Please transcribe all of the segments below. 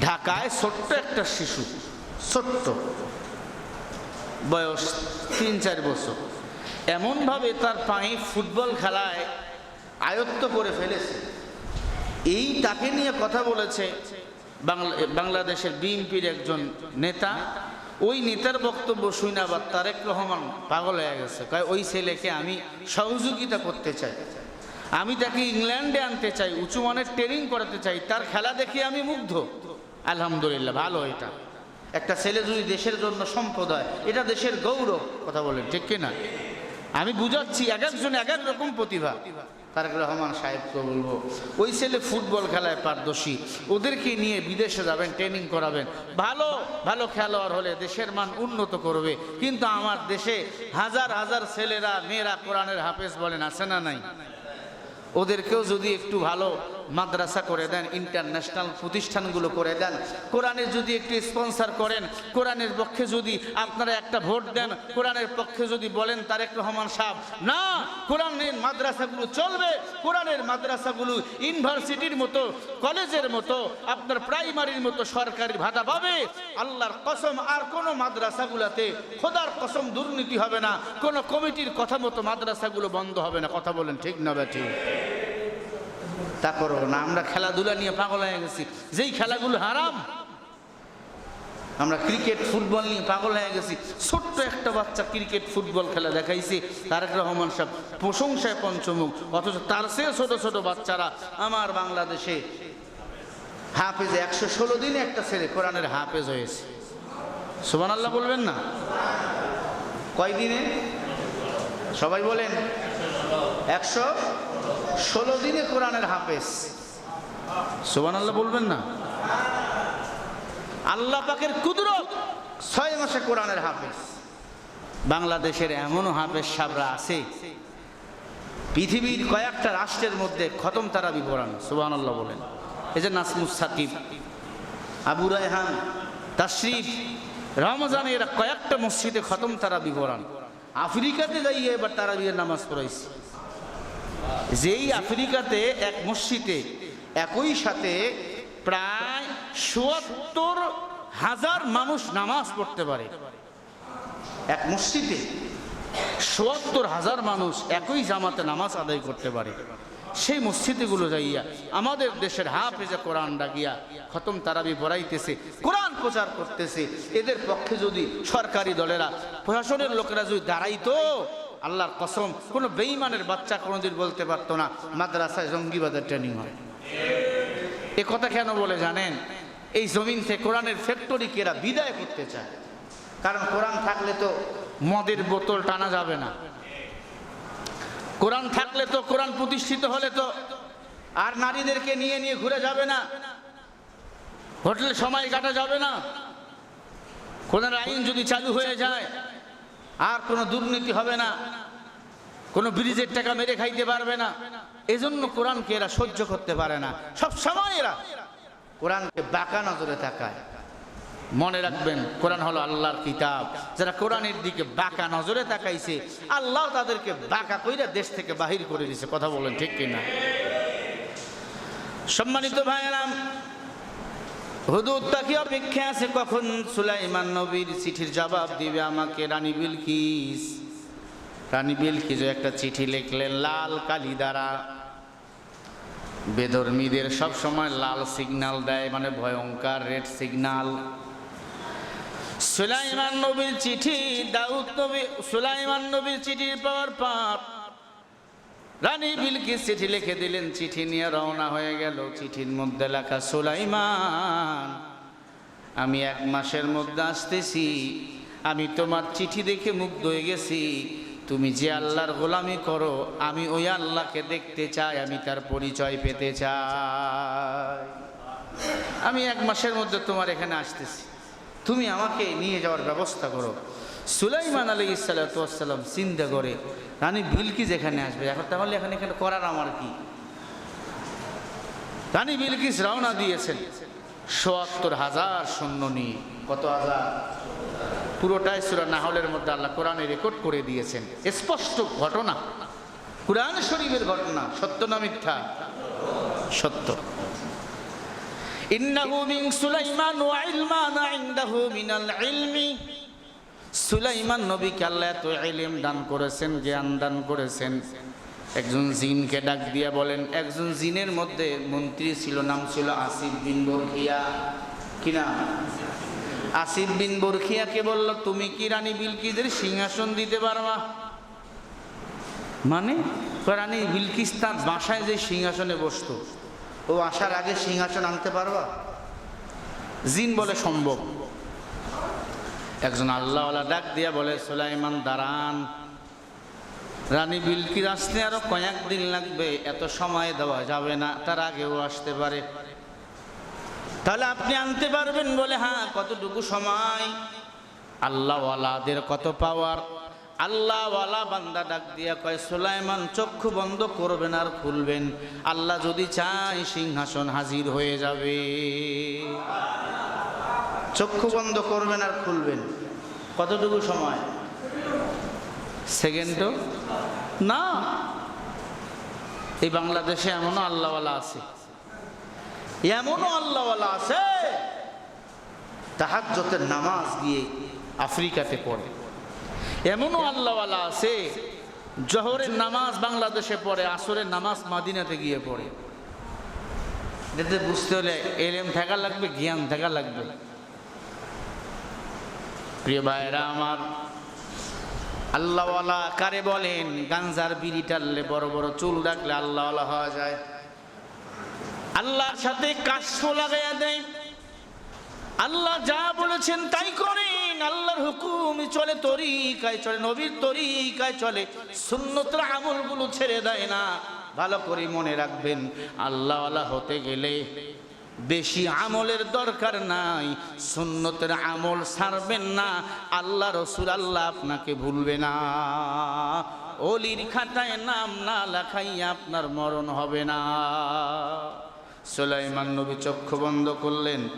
ঢাকায় ছোট্ট একটা শিশু, ছোট্ট, বয়স তিন, চার বছর। এমনভাবে তার পায়ে ফুটবল খেলায় আয়ত্ত করে ফেলেছে। এই তাকে নিয়ে কথা বলেছে বাংলা, বাংলাদেশের বিএনপির একজন নেতা। ওই নেতার বক্তব্য শুনে তারেক রহমান পাগল হয়ে গেছে। কয়, ওই ছেলেকে আমি সহযোগিতা করতে চাই। আমি তাকে ইংল্যান্ডে আনতে চাই, উঁচু মানের ট্রেনিং করাতে চাই। তার খেলা দেখে আমি মুগ্ধ। আলহামদুলিল্লাহ, ভালো এটা। একটা ছেলে যদি দেশের জন্য সম্পদ হয়, এটা দেশের গৌরব, কথা বলেন, ঠিক কিনা আমি বুঝাচ্ছি, এক একজন এক এক রকম প্রতিভা। তারেক রহমান সাহেবকে বলব, ওই ছেলে ফুটবল খেলায় পারদর্শী, ওদেরকে নিয়ে বিদেশে যাবেন ট্রেনিং করাবেন। ভালো ভালো খেলোয়াড় হলে দেশের মান উন্নত করবে। কিন্তু আমার দেশে হাজার হাজার ছেলেরা, মেয়েরা কোরআনের হাফেজ বলেন, আছে না নাই? ওদেরকেও যদি একটু ভালো মাদ্রাসা করে দেন ইন্টারন্যাশনাল প্রতিষ্ঠানগুলো করে দেন। কোরআনের যদি একটু স্পন্সার করেন, কোরআনের পক্ষে যদি আপনারা একটা ভোট দেন, কোরআনের পক্ষে যদি বলেন তারেক রহমান সাহেব, না, কোরআনের মাদ্রাসাগুলো চলবে, কোরআনের মাদ্রাসাগুলো ইউনিভার্সিটির মতো, কলেজের মতো, আপনার প্রাইমারির মতো সরকারি ভাতা পাবে। আল্লাহর কসম, আর কোনো মাদ্রাসাগুলোতে খোদার কসম দুর্নীতি হবে না, কোনো কমিটির কথা মতো মাদ্রাসাগুলো বন্ধ হবে না। কথা বলেন ঠিক না ব্যাটি তা করো না, আমরা খেলাধুলা নিয়ে পাগল হয়ে গেছি। যেই খেলাগুলো হারাম, আমরা ক্রিকেট, ফুটবল নিয়ে পাগল হয়ে গেছি। ছোট্ট একটা বাচ্চা ক্রিকেট, ফুটবল খেলা দেখাইছে, তারেক রহমান সাহেব প্রশংসায় পঞ্চমুখ, অথচ তার চেয়ে ছোট ছোট বাচ্চারা আমার বাংলাদেশে হাফেজ, একশো ষোলো দিনে একটা ছেলে কোরআনের হাফেজ হয়েছে। সুবান আল্লাহ বলবেন না? কয়দিনে? সবাই বলেন। একশো? ষোলো দিনে কোরআনের হাফেজ। সুবান আল্লাহ বলবেন না? আল্লাহ পাকের কুদরত ছয় মাসে কোরআনের হাফেজ। বাংলাদেশের এমনও হাফেজ সাবরা আছে পৃথিবীর কয়েকটা রাষ্ট্রের মধ্যে খতম তারা বিবরণ সুবান আল্লাহ বলেন। এই যে নাসমুস সাকিব আবু রায়হান তাশরিফ রমজানে এরা কয়েকটা মসজিদে খতম তারা বিবরণ। আফ্রিকাতে যাইয়ে এবার তারা বিয়ের নামাজ পড়াইছে। যেই আফ্রিকাতে এক মসজিদে একই সাথে প্রায় চুয়াত্তর হাজার মানুষ নামাজ পড়তে পারে। এক মসজিদে চুয়াত্তর হাজার মানুষ একই জামাতে নামাজ আদায় করতে পারে। সেই মসজিদগুলো যাইয়া আমাদের দেশের হাফেজে কোরআন ডাকিয়া খতম তারাবি পড়াইতেছে, কোরআন প্রচার করতেছে। এদের পক্ষে যদি সরকারি দলেরা প্রশাসনের লোকেরা যদি দাঁড়াইতো আল্লাহর কসম, কোনো বেইমানের বাচ্চা কোনোদিন বলতে পারতো না, মাদ্রাসায় জঙ্গিবাদের ট্রেনিং হয়। এ কথা কেন বলে জানেন? এই জমিন থেকে কোরআনের ফ্যাক্টরিকে এরা বিদায় করতে চায়। কারণ কোরআন থাকলে তো মদের বোতল টানা যাবে না। কোরআন থাকলে তো কোরআন প্রতিষ্ঠিত হলে তো আর নারীদেরকে নিয়ে নিয়ে ঘুরে যাবে না। হোটেলে সময় কাটা যাবে না। কোরআনের আইন যদি চালু হয়ে যায় আর কোনো দুর্নীতি হবে না। কোনো ব্রিজের টাকা মেরে খাইতে পারবে না। এজন্য কোরআনকে এরা সহ্য করতে পারে না। সব সময় এরা কোরআনকে বাঁকা নজরে তাকায়। মনে রাখবেন, কোরআন হলো আল্লাহর কিতাব। যারা কোরআনের দিকে বাঁকা নজরে তাকাইছে, আল্লাহ তাদেরকে বাঁকা কইরা দেশ থেকে বাহির করে দিছে। কথা বলেন ঠিক কিনা? সম্মানিত ভাই ভাইয়েরাম হুদুদ তাকে অপেক্ষা আছে কখন? সুলাইমান নবীর চিঠির জবাব দিবে আমাকে, রানী বিলকিস। রানী বিলকিস একটা চিঠি লিখলেন লাল কালি দ্বারা। বেধর্মীদের সব সময় লাল সিগনাল দেয় মানে ভয়ঙ্কর রেড সিগনাল সুলাইমান নবীর চিঠি, দাউদ নবী, সুলাইমান নবীর চিঠির পাওয়ার পাপ। রানী বিলকিস চিঠি লিখে দিলেন, চিঠি নিয়ে রওনা হয়ে গেল। চিঠির মধ্যে লেখা, সুলাইমান, আমি এক মাসের মধ্যে আসতেছি। আমি তোমার চিঠি দেখে মুগ্ধ হয়ে গেছি। তুমি যে আল্লাহর গোলামি করো, আমি ওই আল্লাহকে দেখতে চাই, আমি তার পরিচয় পেতে চাই। আমি এক মাসের মধ্যে তোমার এখানে আসতেছি। তুমি আমাকে নিয়ে যাওয়ার ব্যবস্থা করো। সুলাইমান আলী ইসালাতাম চিন্তা করে রানী বিলকিস এখানে আসবে। এখন তাহলে এখানে এখানে করার আমার কি? রানী বিলকিস রওনা দিয়েছেন। সোয়াত্তর হাজার সৈন্য নিয়ে। কত হাজার? পুরোটাই সুরা নাহলের মধ্যে আল্লাহ কোরআনে রেকর্ড করে দিয়েছেন। স্পষ্ট ঘটনা। কোরআন শরীফের ঘটনা। সত্য না মিথ্যা? সত্য। ইন্নাহু মিন সুলাইমান ওয়া ইলমান ইনদাহু মিনাল ইলমি। সুলাইমান নবীকে আল্লাহ এত ইলম দান করেছেন, জ্ঞান দান করেছেন। একজন জিনকে ডাক দিয়ে বলেন, একজন জিনের মধ্যে মন্ত্রী ছিল, নাম ছিল আসিফ বিন বরখিয়া। কি নাম? আসিফ বিন বরখিয়াকে বলল, তুমি কি রানী বিলকিদের সিংহাসন দিতে পারবা? মানে? রানী বিলকিস তার বাসায় যে সিংহাসনে বসতো, ও আসার আগে সিংহাসন আনতে পারবা? জিন বলে, সম্ভব। একজন আল্লাহওয়ালা ডাক দিয়া বলে, সুলাইমান, দাঁড়ান। রানী বিলকির আসতে আরও কয়েকদিন লাগবে, এত সময় দেওয়া যাবে না, তার আগেও আসতে পারে। তাহলে আপনি আনতে পারবেন বলে হ্যাঁ কতটুকু সময়? আল্লাহওয়ালাদের কত পাওয়ার। আল্লাহওয়ালা বান্দা ডাক দিয়া কয়, সুলাইমান, চক্ষু বন্ধ করবেন আর খুলবেন। আল্লাহ যদি চায়, সিংহাসন হাজির হয়ে যাবে। চক্ষু বন্ধ করবেন আর খুলবেন। কতটুকু সময়? সেকেন্ডও? না। এই বাংলাদেশে এমনও আল্লাহওয়ালা আছে। এমনও আল্লাহওয়ালা আছে। তাহাজ্জতের নামাজ গিয়ে আফ্রিকাতে পড়ে। এমনও আল্লাহওয়ালা আছে জহরের নামাজ বাংলাদেশে পড়ে আসরের নামাজ মাদিনাতে গিয়ে পড়ে। এতে বুঝতে হলে এলেম থাকা লাগবে জ্ঞান থাকা লাগবে। প্রিয় ভাইরা আমার আল্লাহওয়ালা কারে বলেন, গাঞ্জার বিড়ি টানলে বড় বড় চুল রাখলে আল্লাহওয়ালা হওয়া যায়। আল্লাহর সাথে কাশ্য লাগাইয়া দেয় আল্লাহ যা বলেছেন তাই করেন। আল্লাহর হুকুম চলে তরিকায়, চলে নবীর তরিকায়, চলে সুন্নতের আমলগুলো ছেড়ে দেয় না। ভালো করে মনে রাখবেন, আল্লাহওয়ালা হতে গেলে বেশি আমলের দরকার নাই। সুন্নতের আমল ছাড়বেন না। আল্লাহ রসুল আল্লাহ আপনাকে ভুলবে না। অলির খাতায় নাম না লেখাইয়া আপনার মরণ হবে না। সুলাইমান নবী চক্ষু বন্ধ করলেন।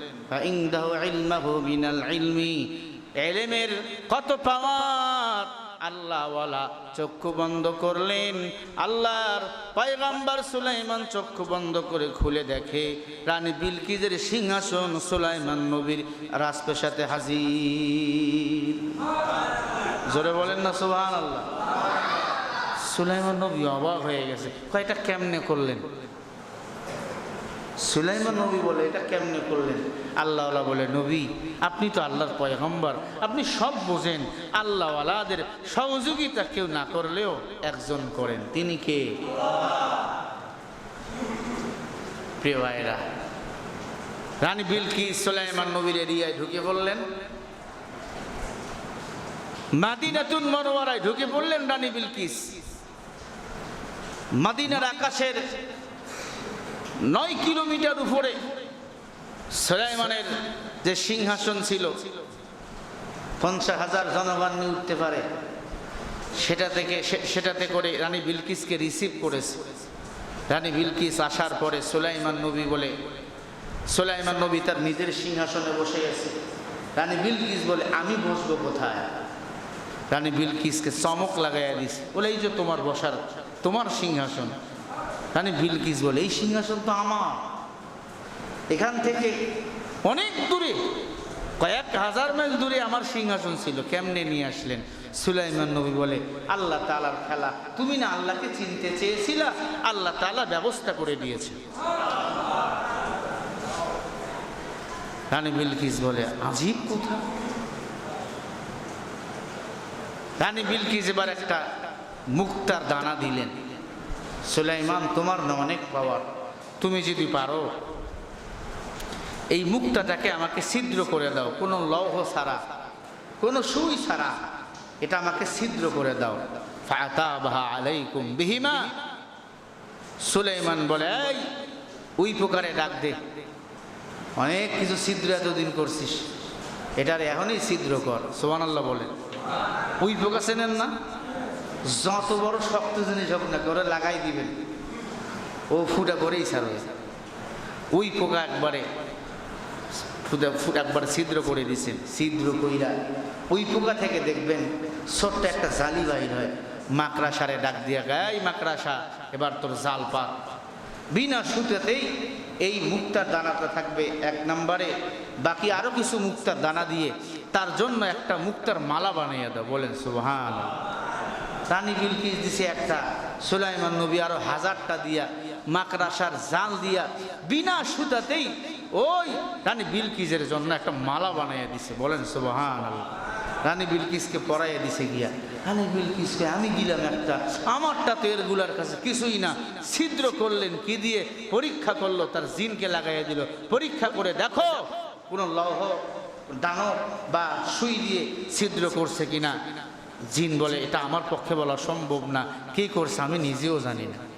ইনদাহু ইলমাহু মিনাল ইলমি। এলেমের কত পাওয়ার আল্লাহওয়ালা চক্ষু বন্ধ করলেন। আল্লাহর পয়গাম্বার সুলাইমান চক্ষু বন্ধ করে খুলে দেখে, রানী বিলকিজের সিংহাসন সুলাইমান নবীর রাজপ্রসাতে হাজির। জোরে বলেন না সুবহান আল্লাহ সুলাইমান নবী অবাক হয়ে গেছে। কয়টা কেমনে করলেন? সুলাইমান নবী বলে, এটা কেমনে করলেন? আল্লাহ বলে, নবী, আপনি তো আল্লাহর পয়গম্বর। আপনি সব বোঝেন। আল্লাহওয়ালাদের সহযোগিতা কেউ না করলেও একজন করেন। তিনি কে? প্রিয় ভাইরা রানী বিলকি সুলাইমান নবীর এরিয়ায় ঢুকে পড়লেন। মাদিনাতুন মনোয়ারায় ঢুকে পড়লেন রানী বিলকিস। মাদিনার আকাশের নয় কিলোমিটার উপরে সোলাইমানের যে সিংহাসন ছিল, পঞ্চাশ হাজার জনগণ নিয়ে উঠতে পারে, সেটা থেকে সেটাতে করে রানী বিলকিসকে রিসিভ করেছে। রানী বিলকিস আসার পরে সোলাইমান নবী বলে, সোলাইমান নবী তার নিজের সিংহাসনে বসে গেছে রানী বিলকিস বলে, আমি বসবো কোথায়? রানী বিলকিসকে চমক লাগাইয়া দিছে, বলে, এই যে তোমার বসার, তোমার সিংহাসন রানী বিলকিস বলে, এই সিংহাসন তো আমার। এখান থেকে অনেক দূরে, কয়েক হাজার মাইল দূরে আমার সিংহাসন ছিল, কেমনে নিয়ে আসলেন? সুলাইমান নবী বলে, আল্লাহ তালার খেলা, তুমি না আল্লাহকে চিনতে চেয়েছিলা, আল্লাহ তালা ব্যবস্থা করে দিয়েছে। রানী বিলকিস বলে, আজীব কোথা। রানী বিলকিস এবার একটা মুক্তার দানা দিলেন। সুলাইমান, তোমার না অনেক পাওয়ার তুমি যদি পারো, এই মুক্তাটাকে আমাকে ছিদ্র করে দাও। কোনো লৌহ ছাড়া, কোনো সুই ছাড়া এটা আমাকে ছিদ্র করে দাও। আলাইকুম বিহিমা। সুলাইমান বলে উই প্রকারে ডাক দে। অনেক কিছু ছিদ্র এতদিন করছিস, এটার এখনই ছিদ্র কর। সোমান আল্লাহ বলেন উই পোকা চেনেন না? যত বড় শক্ত জিনিস হোক না করে লাগাই দিবেন ও ফুটা করেই ছাড়বে। ওই পোকা একবারে একবার ছিদ্র করে দিছেন ছিদ্র কইরা। ওই পোকা থেকে দেখবেন ছোট্ট একটা জালি বাহির হয়, মাকড়াসারে ডাক দিয়া গায় মাকড়াসা, এবার তোর জাল পাক বিনা সুতেতেই এই মুক্তার দানাটা থাকবে এক নম্বরে। বাকি আরও কিছু মুক্তার দানা দিয়ে তার জন্য একটা মুক্তার মালা বানিয়ে দাও, বলেন সুবহান রানী বিলকিস দিছে একটা, সুলাইমান নবী আরও হাজারটা দিয়া, মাকড়াসার জাল দিয়া, বিনা সুতাতেই ওই রানী বিলকিসের জন্য একটা মালা বানাইয়া দিছে। বলেন সুবহান রানী বিলকিসকে পরাইয়া দিছে গিয়া। রানী বিলকিসকে আমি দিলাম একটা, আমারটা তো এরগুলার কাছে কিছুই না। ছিদ্র করলেন কি দিয়ে? পরীক্ষা করল, তার জিনকে লাগাইয়া দিল। পরীক্ষা করে দেখো, কোনো লৌহ, দানব বা সুই দিয়ে ছিদ্র করছে কিনা। জিন বলে এটা আমার পক্ষে বলা সম্ভব না। কি করছে? আমি নিজেও জানি না।